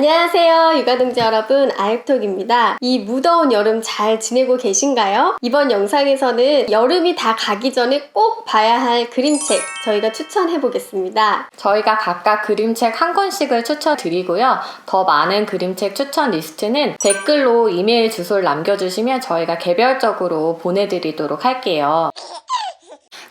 안녕하세요, 육아동지 여러분. 아육톡입니다. 이 무더운 여름 잘 지내고 계신가요? 이번 영상에서는 여름이 다 가기 전에 꼭 봐야 할 그림책 저희가 추천해 보겠습니다. 저희가 각각 그림책 한 권씩을 추천드리고요. 더 많은 그림책 추천 리스트는 댓글로 이메일 주소를 남겨주시면 저희가 개별적으로 보내드리도록 할게요.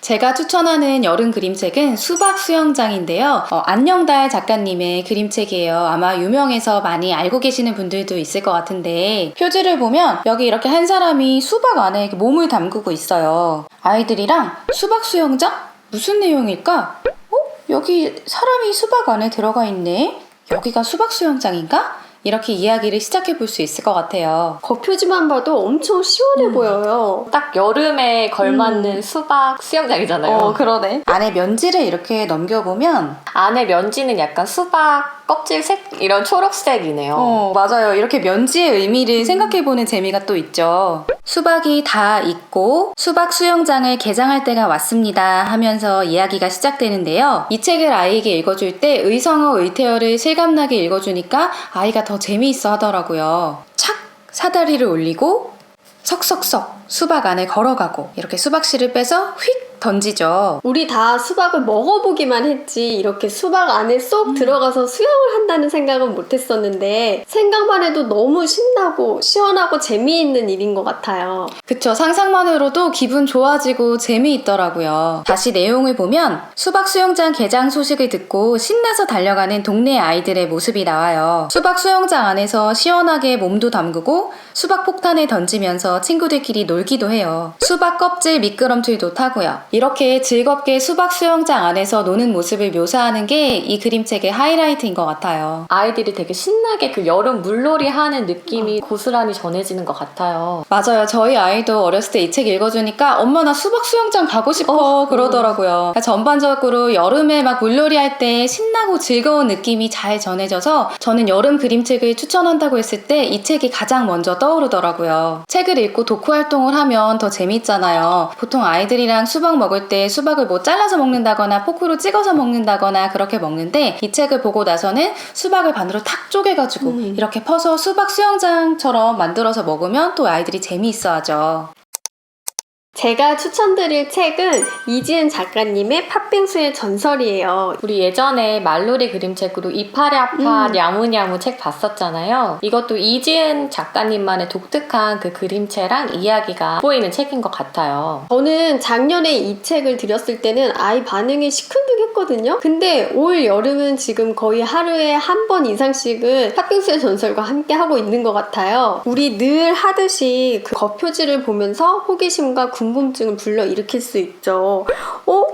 제가 추천하는 여름 그림책은 수박 수영장인데요. 어, 안녕달 작가님의 그림책이에요. 아마 유명해서 많이 알고 계시는 분들도 있을 것 같은데 표지를 보면 여기 이렇게 한 사람이 수박 안에 몸을 담그고 있어요. 아이들이랑 수박 수영장? 무슨 내용일까? 어? 여기 사람이 수박 안에 들어가 있네. 여기가 수박 수영장인가? 이렇게 이야기를 시작해 볼 수 있을 것 같아요. 겉표지만 봐도 엄청 시원해 음. 보여요. 딱 여름에 걸맞는 수박 수영장이잖아요. 어, 그러네. 안에 면지를 이렇게 넘겨보면 안에 면지는 약간 수박 껍질 색? 이런 초록색이네요. 어, 맞아요. 이렇게 면지의 의미를 생각해보는 재미가 또 있죠. 수박이 다 익고 수박 수영장을 개장할 때가 왔습니다 하면서 이야기가 시작되는데요. 이 책을 아이에게 읽어줄 때 의성어 의태어를 실감나게 읽어주니까 아이가 더 재미있어 하더라고요. 착! 사다리를 올리고 석석석 수박 안에 걸어가고 이렇게 수박씨를 빼서 휙 던지죠. 우리 다 수박을 먹어보기만 했지 이렇게 수박 안에 음. 쏙 들어가서 수영을 한다는 생각은 못했었는데 생각만 해도 너무 신나고 시원하고 재미있는 일인 것 같아요. 그쵸. 상상만으로도 기분 좋아지고 재미있더라고요. 다시 내용을 보면 수박 수영장 개장 소식을 듣고 신나서 달려가는 동네 아이들의 모습이 나와요. 수박 수영장 안에서 시원하게 몸도 담그고 수박 폭탄을 던지면서 친구들끼리 놀 기도 해요. 수박 껍질 미끄럼틀도 타고요. 이렇게 즐겁게 수박 수영장 안에서 노는 모습을 묘사하는 게 이 그림책의 하이라이트인 것 같아요. 아이들이 되게 신나게 그 여름 물놀이 하는 느낌이 고스란히 전해지는 것 같아요. 맞아요. 저희 아이도 어렸을 때 이 책 읽어주니까 엄마 나 수박 수영장 가고 싶어 그러더라고요. 그러니까 전반적으로 여름에 막 물놀이 할 때 신나고 즐거운 느낌이 잘 전해져서 저는 여름 그림책을 추천한다고 했을 때 이 책이 가장 먼저 떠오르더라고요. 책을 읽고 독후 활동을 하면 더 재밌잖아요. 보통 아이들이랑 수박 먹을 때 수박을 뭐 잘라서 먹는다거나 포크로 찍어서 먹는다거나 그렇게 먹는데 이 책을 보고 나서는 수박을 반으로 탁 쪼개가지고 음. 이렇게 퍼서 수박 수영장처럼 만들어서 먹으면 또 아이들이 재미있어 하죠. 제가 추천드릴 책은 이지은 작가님의 팥빙수의 전설이에요. 우리 예전에 말놀이 그림책으로 이파랴파 음. 야무냐무 책 봤었잖아요. 이것도 이지은 작가님만의 독특한 그 그림체랑 이야기가 보이는 책인 것 같아요. 저는 작년에 이 책을 드렸을 때는 아이 반응이 시큰둥했거든요. 근데 올 여름은 지금 거의 하루에 한 번 이상씩은 팥빙수의 전설과 함께 하고 있는 것 같아요. 우리 늘 하듯이 그 겉표지를 보면서 호기심과 궁 금증을 불러 일으킬 수 있죠. 어?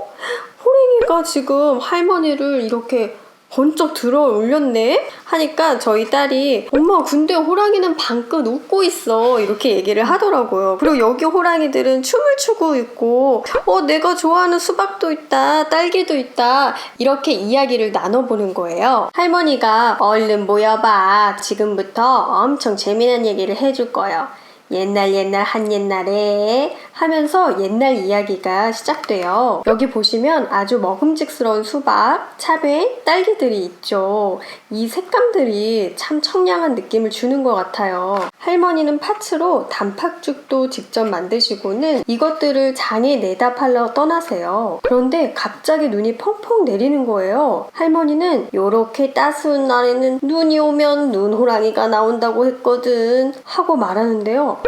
호랭이가 지금 할머니를 이렇게 번쩍 들어 올렸네? 하니까 저희 딸이 엄마 근데 호랑이는 방긋 웃고 있어 이렇게 얘기를 하더라고요. 그리고 여기 호랑이들은 춤을 추고 있고 어 내가 좋아하는 수박도 있다 딸기도 있다 이렇게 이야기를 나눠보는 거예요. 할머니가 얼른 모여봐 지금부터 엄청 재미난 얘기를 해줄 거예요. 옛날 옛날 한 옛날에 하면서 옛날 이야기가 시작돼요. 여기 보시면 아주 먹음직스러운 수박, 차배, 딸기들이 있죠. 이 색감들이 참 청량한 느낌을 주는 것 같아요. 할머니는 파츠로 단팥죽도 직접 만드시고는 이것들을 장에 내다 팔러 떠나세요. 그런데 갑자기 눈이 펑펑 내리는 거예요. 할머니는 요렇게 따스운 날에는 눈이 오면 눈호랑이가 나온다고 했거든 하고 말하는데요.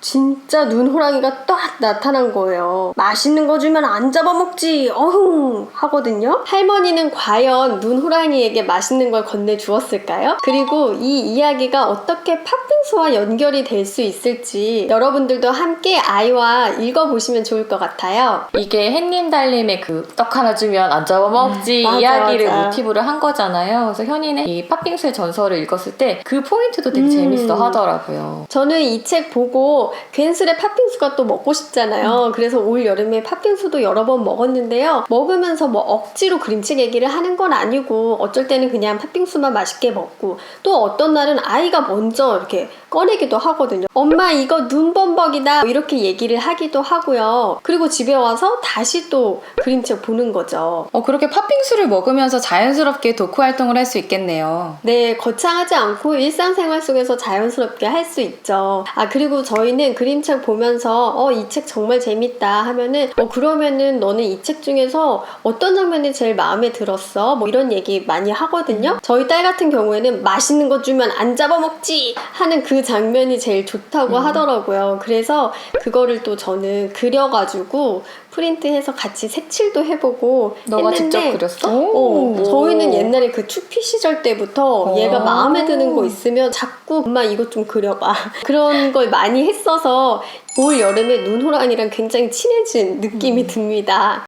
진짜 눈호랑이가 딱 나타난 거예요. 맛있는 거 주면 안 잡아먹지, 어흥! 하거든요. 할머니는 과연 눈 호랑이에게 맛있는 걸 건네주었을까요? 그리고 이 이야기가 어떻게 팥빙수와 연결이 될 수 있을지 여러분들도 함께 아이와 읽어보시면 좋을 것 같아요. 이게 햇님 달님의 그 떡 하나 주면 안 잡아먹지 음, 맞아, 이야기를 맞아. 모티브로 한 거잖아요. 그래서 현이는 이 팥빙수의 전설을 읽었을 때 그 포인트도 되게 음. 재밌어 하더라고요. 저는 이 책 보고 괜스레 팥빙수가 또 먹고 먹고 싶잖아요. 그래서 올 여름에 팥빙수도 여러 번 먹었는데요. 먹으면서 뭐 억지로 그림책 얘기를 하는 건 아니고 어쩔 때는 그냥 팥빙수만 맛있게 먹고 또 어떤 날은 아이가 먼저 이렇게 꺼내기도 하거든요. 엄마 이거 눈범벅이다 이렇게 얘기를 하기도 하고요. 그리고 집에 와서 다시 또 그림책 보는 거죠. 어, 그렇게 팥빙수를 먹으면서 자연스럽게 독후 활동을 할 수 있겠네요. 네, 거창하지 않고 일상생활 속에서 자연스럽게 할 수 있죠. 아, 그리고 저희는 그림책 보면서, 어, 이 책 정말 재밌다 하면은, 어, 그러면은 너는 이 책 중에서 어떤 장면이 제일 마음에 들었어? 뭐 이런 얘기 많이 하거든요. 저희 딸 같은 경우에는 맛있는 거 주면 안 잡아먹지! 하는 그 장면이 제일 좋다고 하더라고요. 그래서 그거를 또 저는 그려가지고 프린트해서 같이 색칠도 해보고 너가 했는데 직접 그렸어? 어, 저희는 옛날에 그 추피 시절 때부터 얘가 오. 마음에 드는 거 있으면 자꾸 엄마 이것 좀 그려봐 그런 걸 많이 했어서 올 여름에 눈호랑이랑 굉장히 친해진 느낌이 듭니다.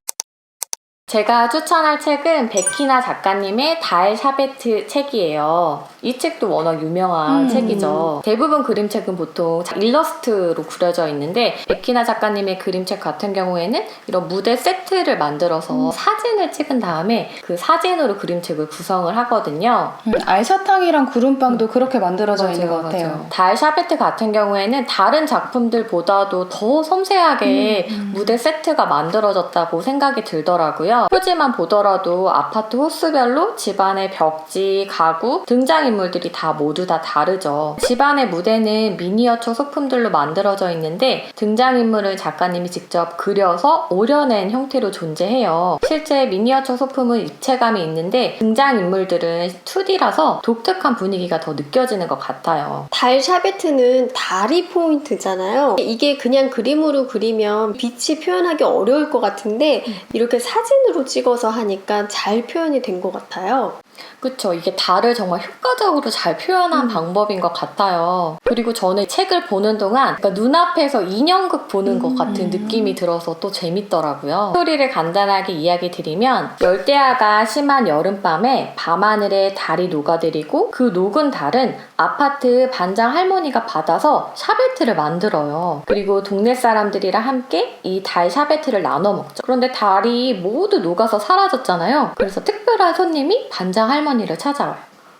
제가 추천할 책은 베키나 작가님의 달 샤베트 책이에요. 이 책도 워낙 유명한 음. 책이죠. 대부분 그림책은 보통 일러스트로 그려져 있는데 베키나 작가님의 그림책 같은 경우에는 이런 무대 세트를 만들어서 사진을 찍은 다음에 그 사진으로 그림책을 구성을 하거든요. 음, 알사탕이랑 구름빵도 그렇게 만들어져 있는 것 같아요. 맞아요. 달 샤베트 같은 경우에는 다른 작품들보다도 더 섬세하게 음, 무대 세트가 만들어졌다고 생각이 들더라고요. 표지만 보더라도 아파트 호수별로 집안의 벽지, 가구, 등장인물들이 다 모두 다 다르죠. 집안의 무대는 미니어처 소품들로 만들어져 있는데 등장인물을 작가님이 직접 그려서 오려낸 형태로 존재해요. 실제 미니어처 소품은 입체감이 있는데 등장인물들은 2D라서 독특한 분위기가 더 느껴지는 것 같아요. 달 샤베트는 달이 포인트잖아요. 이게 그냥 그림으로 그리면 빛이 표현하기 어려울 것 같은데 이렇게 사진으로 찍어서 하니까 잘 표현이 된 것 같아요. 그쵸. 이게 달을 정말 효과적으로 잘 표현한 방법인 것 같아요. 그리고 저는 책을 보는 동안 그러니까 눈앞에서 인형극 보는 것 같은 느낌이 들어서 또 재밌더라고요. 스토리를 간단하게 이야기 드리면 열대야가 심한 여름밤에 밤하늘에 달이 녹아들이고 그 녹은 달은 아파트 반장 할머니가 받아서 샤베트를 만들어요. 그리고 동네 사람들이랑 함께 이 달 샤베트를 나눠 먹죠. 그런데 달이 모두 녹아서 사라졌잖아요. 그래서 특 별한 손님이 반장 할머니를 찾아와요.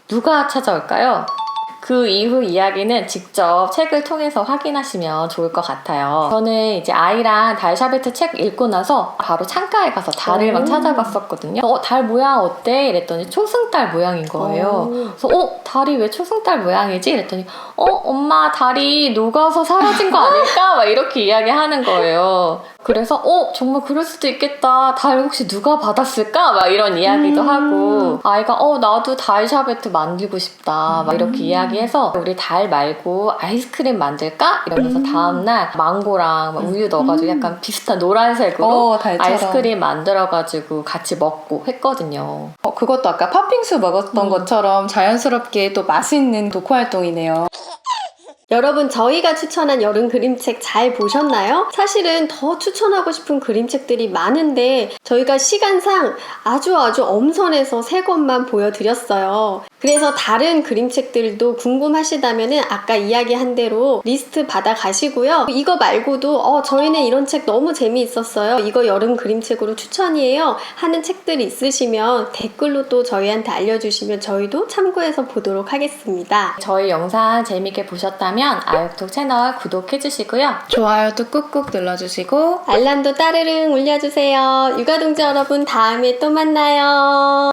누가 찾아올까요? 그 이후 이야기는 직접 책을 통해서 확인하시면 좋을 것 같아요. 저는 이제 아이랑 달 샤베트 책 읽고 나서 바로 창가에 가서 달을 막 오. 찾아봤었거든요. 어, 달 모양 어때? 이랬더니 초승달 모양인 거예요. 오. 그래서 어, 달이 왜 초승달 모양이지? 이랬더니 어, 엄마 달이 녹아서 사라진 거 아닐까? 막 이렇게 이야기하는 거예요. 그래서 어, 정말 그럴 수도 있겠다. 달 혹시 누가 받았을까? 막 이런 이야기도 음. 하고 아이가 어, 나도 달 샤베트 만들고 싶다. 막 이렇게 음. 이야기해서 우리 달 말고 아이스크림 만들까? 이러면서 음. 다음날 망고랑 막 우유 넣어가지고 약간 비슷한 노란색으로 어, 달처럼. 아이스크림 만들어가지고 같이 먹고 했거든요. 어, 그것도 아까 팥빙수 먹었던 음. 것처럼 자연스럽게 또 맛있는 독후 활동이네요. 여러분 저희가 추천한 여름 그림책 잘 보셨나요? 사실은 더 추천하고 싶은 그림책들이 많은데 저희가 시간상 아주 아주 엄선해서 세 권만 보여드렸어요. 그래서 다른 그림책들도 궁금하시다면 아까 이야기한 대로 리스트 받아 가시고요. 이거 말고도 어, 저희는 이런 책 너무 재미있었어요. 이거 여름 그림책으로 추천이에요. 하는 책들이 있으시면 댓글로 또 저희한테 알려주시면 저희도 참고해서 보도록 하겠습니다. 저희 영상 재밌게 보셨다면 아육톡 채널 구독해주시고요. 좋아요도 꾹꾹 눌러주시고 알람도 따르릉 울려주세요. 육아동지 여러분 다음에 또 만나요.